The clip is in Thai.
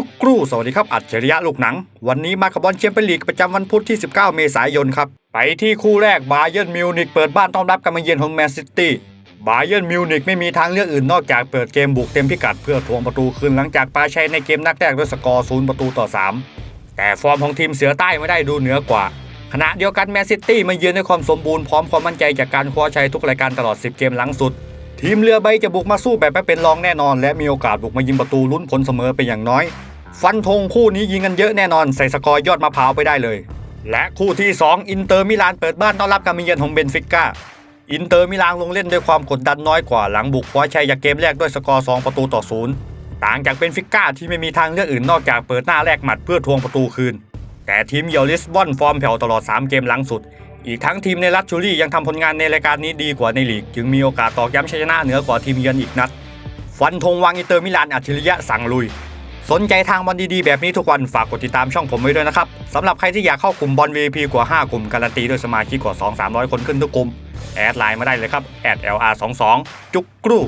จุกกรูสวัสดีครับ อัจฉริยะลูกหนัง วันนี้มากับบอลแชมเปี้ยนลีกประจำวันพุธที่ 19 เมษายนครับ ไปที่คู่แรกบาเยิร์นมิวนิกเปิดบ้านต้อนรับการมาเยือนของแมนซิตี้บาเยิร์นมิวนิกไม่มีทางเลือกอื่นนอกจากเปิดเกมบุกเต็มพิกัดเพื่อทวงประตูคืนหลังจากปาชัยในเกมนัดแรกด้วยสกอร์ 0 ประตูต่อ 3 แต่ฟอร์มของทีมเสือใต้ไม่ได้ดูเหนือกว่า ขณะเดียวกันแมนซิตี้มาเยือนด้วยความสมบูรณ์พร้อมความมั่นใจจากการคว้าชัยทุกรายการตลอด 10 เกมหลังสุดทีมเรือใบจะบุกมาสู้แบบไม่เป็นรองแน่นอน และมีโอกาสบุกมายิงประตูลุ้นผลเสมอเป็นอย่างน้อย ฟันธงคู่นี้ยิงกันเยอะแน่นอนใส่สกอร์ยอดมะพร้าวไปได้เลย และคู่ที่ 2 อินเตอร์มิลานเปิดบ้านต้อนรับการมาเยือนของเบนฟิก้าอินเตอร์มิลานลงเล่นด้วยความกดดันน้อยกว่าหลังบุกคว้าชัยจากเกมแรกด้วยสกอร์ 2 ประตูต่อศูนย์ต่างจากเบนฟิก้าที่ไม่มีทางเลือกอื่นนอกจากเปิดหน้าแรกหมัดเพื่อทวงประตูคืน แต่ทีมเยลลิสบอนฟอร์มแผ่วตลอด 3 เกมหลังสุด อีกทั้งทีมในรัชชูรี่ยังทำผลงานในรายการนี้ดีกว่าในลีก จึงมีโอกาสตอกย้ำชัยชนะเหนือกว่าทีมเยือนอีกนัด ฟันธงวางอินเตอร์มิลานอัจฉริยะสั่งลุย สนใจทางบอลดีๆแบบนี้ทุกวันฝากกดติดตามช่องผมไว้ด้วยนะครับสำหรับใครที่อยากเข้ากลุ่มบอล VIP กว่า 5 กลุ่มการันตีด้วยสมาชิกกว่า 2-300 คนขึ้นทุกกลุ่ม แอดไลน์มาได้เลยครับ @lr22 จุกกรู